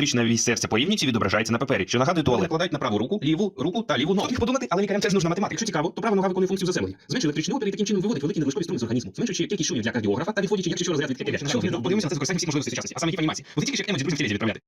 електрична вісь серця по рівніці відображається на папері, що нагадує туалет. Накладають на праву руку, ліву руку та ліву ногу. Їх подумати, але лікарям теж нужна математика. Якщо цікаво, то права нога виконує функцію заземлення. Зменшує електричний опір і таким чином виводить великі надлишкові струми з організму, зменшуючи кількість шумів для кардіографа та відходячи, якщо розряд від ЕКГ. Що ви подивимося на це з використанням всіх можливостей сучасності, а саме їх анімації. Це тільки як емоджі друзям в відправляти.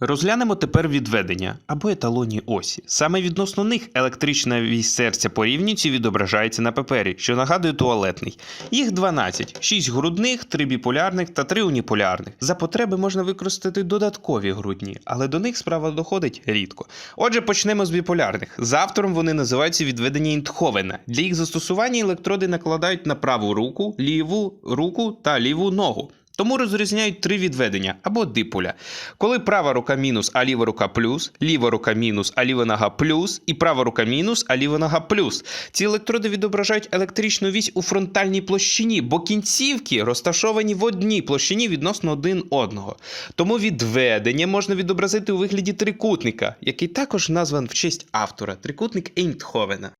Розглянемо тепер відведення або еталонні осі. Саме відносно них електрична вісь серця по рівніці відображається на папері, що нагадує туалетний. Їх 12, 6 грудних, 3 біполярних та 3 уніполярних. За потреби можна використати додаткові грудні, але до них справа доходить рідко. Отже, почнемо з біполярних. З автором вони називаються відведення Інтховена. Для їх застосування електроди накладають на праву руку, ліву руку та ліву ногу. Тому розрізняють три відведення або диполя. Коли права рука мінус, а ліва рука плюс, ліва рука мінус, а ліва нога плюс, і права рука мінус, а ліва нога плюс. Ці електроди відображають електричну вісь у фронтальній площині, бо кінцівки розташовані в одній площині відносно один одного. Тому відведення можна відобразити у вигляді трикутника, який також назван в честь автора трикутник Ейнтховена.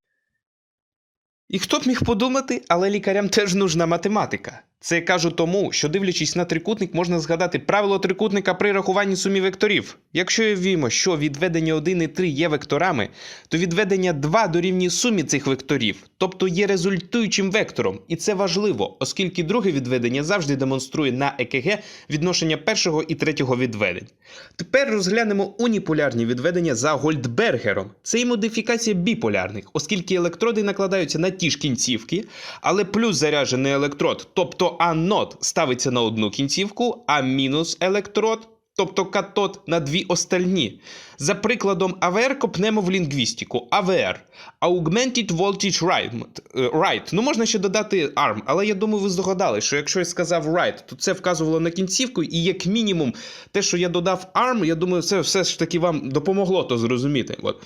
І хто б міг подумати, але лікарям теж нужна математика. Це я кажу тому, що дивлячись на трикутник, можна згадати правило трикутника при рахуванні сумі векторів. Якщо уявімо, що відведення 1 і 3 є векторами, то відведення 2 дорівнює сумі цих векторів, тобто є результуючим вектором. І це важливо, оскільки друге відведення завжди демонструє на ЕКГ відношення першого і третього відведень. Тепер розглянемо уніполярні відведення за Гольдбергером. Це і модифікація біполярних, оскільки електроди накладаються на ті ж кінцівки, але плюс заряджений електрод, тобто анод, ставиться на одну кінцівку, а мінус електрод. Тобто катод на дві остальні. За прикладом АВР копнемо в лінгвістику. АВР Augmented Voltage Right. Е, right. Ну можна ще додати ARM, але я думаю, ви здогадали, що якщо я сказав right, то це вказувало на кінцівку, і як мінімум, те, що я додав ARM, я думаю, це все ж таки вам допомогло то зрозуміти. От.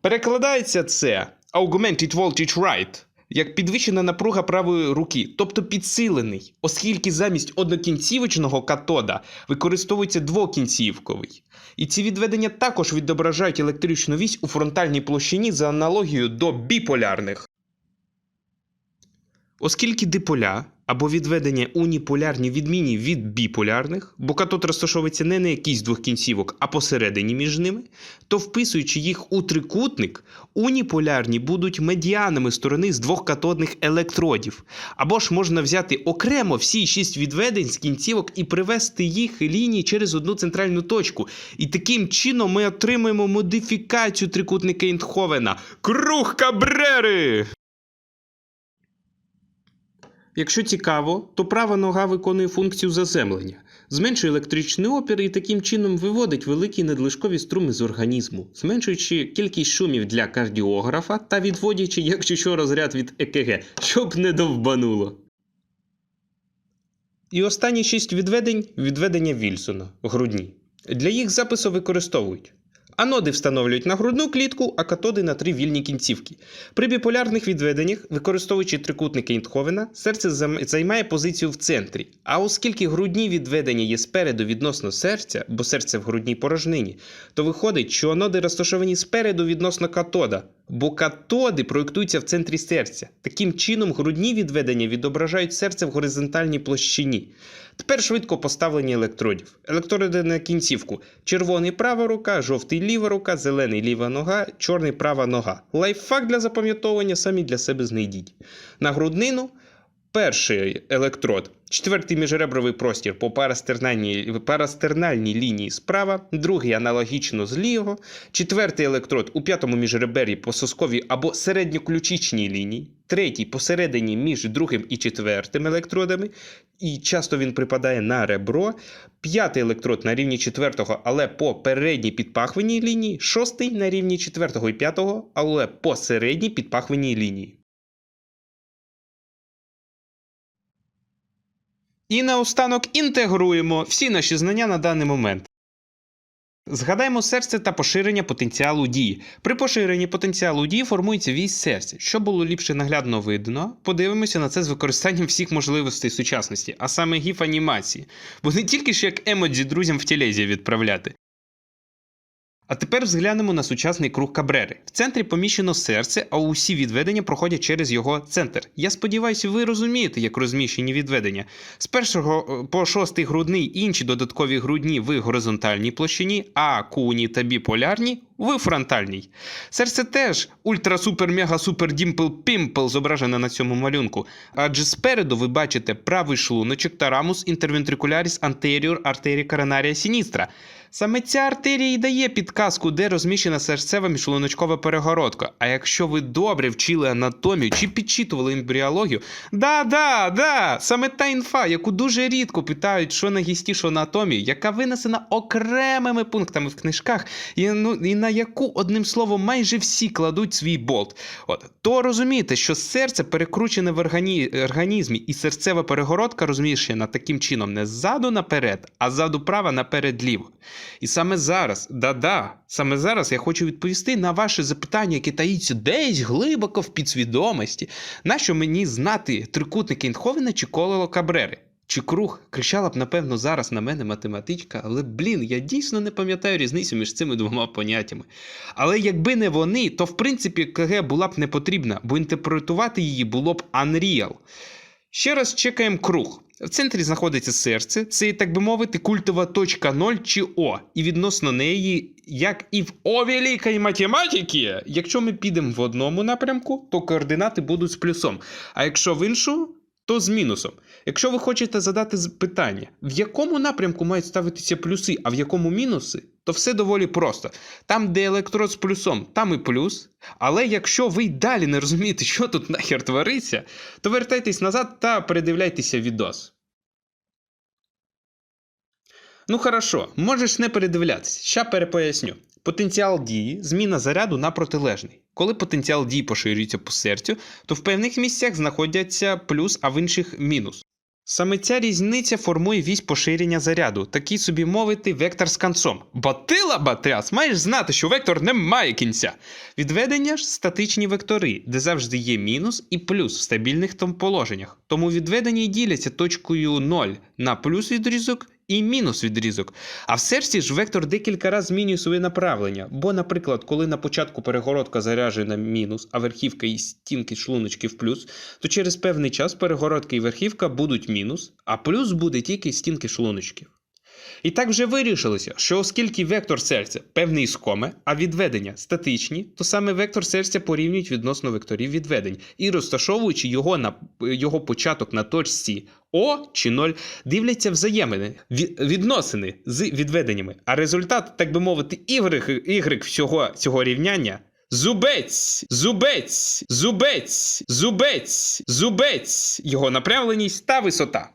Перекладається це Augmented Voltage Right як підвищена напруга правої руки, тобто підсилений, оскільки замість однокінцівочного катода використовується двокінцівковий. І ці відведення також відображають електричну вісь у фронтальній площині за аналогією до біполярних. Оскільки диполя або відведення уніполярні відмінні від біполярних, бо катод розташовується не на якійсь двох кінцівок, а посередині між ними, то вписуючи їх у трикутник, уніполярні будуть медіанами сторони з двох катодних електродів. Або ж можна взяти окремо всі шість відведень з кінцівок і привести їх лінії через одну центральну точку. І таким чином ми отримаємо модифікацію трикутника Ейнтховена. Круг Кабрери! Якщо цікаво, то права нога виконує функцію заземлення, зменшує електричний опір і таким чином виводить великі надлишкові струми з організму, зменшуючи кількість шумів для кардіографа та відводячи, якщо що, розряд від ЕКГ, щоб не довбануло. І останні шість відведень відведення Вільсона грудні. Для їх запису використовують Аноди встановлюють на грудну клітку, а катоди на три вільні кінцівки. При біполярних відведеннях, використовуючи трикутник Ейнтховена, серце займає позицію в центрі. А оскільки грудні відведення є спереду відносно серця, бо серце в грудній порожнині, то виходить, що аноди розташовані спереду відносно катода, бо катоди проєктуються в центрі серця. Таким чином, грудні відведення відображають серце в горизонтальній площині. Тепер швидко поставлені електродів. Електроди на кінцівку. Червоний права рука, жовтий ліва рука, зелений ліва нога, чорний права нога. Лайфхак для запам'ятовування самі для себе знайдіть. На груднину перший електрод, четвертий міжребровий простір по парастернальній, лінії справа, другий аналогічно зліво, четвертий електрод у п'ятому міжребері по сосковій або середньоключичній лінії, третій посередині між другим і четвертим електродами, і часто він припадає на ребро, п'ятий електрод на рівні четвертого, але по передній підпахвенній лінії, шостий на рівні четвертого і п'ятого, але по середній підпахвенній лінії. І наостанок інтегруємо всі наші знання на даний момент. Згадаємо серце та поширення потенціалу дії. При поширенні потенціалу дії формується вісь серця. Щоб було ліпше наглядно видно, подивимося на це з використанням всіх можливостей сучасності, а саме гіф анімації. Бо не тільки ж як емоджі друзям в тілезі відправляти. А тепер взглянемо на сучасний круг Кабрери. В центрі поміщено серце, а усі відведення проходять через його центр. Я сподіваюся, ви розумієте, як розміщені відведення. З першого е, по шостий грудний інші додаткові грудні в горизонтальній площині, а куні та біполярні в фронтальній. Серце теж ультра супер мега супер дімпл пімпл зображене на цьому малюнку. Адже спереду ви бачите правий шлуночок та рамус інтервентрикуляріс anterior артерія коронарія сіністра. Саме ця артерія і дає підказку, де розміщена серцева міжшлуночкова перегородка. А якщо ви добре вчили анатомію чи підчитували ембріологію, да, да, саме та інфа, яку дуже рідко питають, що на гісті, що на анатомії, яка винесена окремими пунктами в книжках, і, ну, і на яку, одним словом, майже всі кладуть свій болт. От, то розумієте, що серце перекручене в органі... організмі, і серцева перегородка розміщена таким чином не ззаду наперед, а ззаду права наперед ліво. І саме зараз, да-да, саме зараз я хочу відповісти на ваше запитання, яке таїться десь глибоко в підсвідомості. Нащо мені знати трикутники Інховена чи коло Кабрери? Чи круг кричала б, напевно, зараз на мене математичка, але блін, я дійсно не пам'ятаю різницю між цими двома поняттями. Але якби не вони, то в принципі КГ була б не потрібна, бо інтерпретувати її було б unreal. Ще раз чекаємо круг. В центрі знаходиться серце, це, так би мовити, культова точка 0 чи О. І відносно неї, як і в О великій математиці, якщо ми підемо в одному напрямку, то координати будуть з плюсом. А якщо в іншу, то з мінусом. Якщо ви хочете задати питання, в якому напрямку мають ставитися плюси, а в якому мінуси, то все доволі просто. Там, де електрод з плюсом, там і плюс. Але якщо ви й далі не розумієте, що тут нахер твориться, то вертайтесь назад та передивляйтеся відос. Ну хорошо, можеш не передивлятися. Ща перепоясню. Потенціал дії зміна заряду на протилежний. Коли потенціал дії поширюється по серцю, то в певних місцях знаходяться плюс, а в інших мінус. Саме ця різниця формує вісь поширення заряду, такий собі мовити вектор з концом. Батила батряс, маєш знати, що вектор не має кінця. Відведення ж статичні вектори, де завжди є мінус і плюс в стабільних там положеннях. Тому відведення діляться точкою 0 на плюс відрізок і мінус відрізок. А в серці ж вектор декілька разів змінює своє направлення. Бо, наприклад, коли на початку перегородка заряджена мінус, а верхівка і стінки шлуночки в плюс, то через певний час перегородка і верхівка будуть мінус, а плюс буде тільки стінки шлуночків. І так вже вирішилося, що оскільки вектор серця певний скоме, а відведення статичні, то саме вектор серця порівнюють відносно векторів відведень і розташовуючи його на його початок на точці О чи 0, дивляться взаємини, відносини з відведеннями. А результат, так би мовити, Y, y всього цього рівняння. Зубець, зубець, зубець, зубець, зубець, його направленість та висота.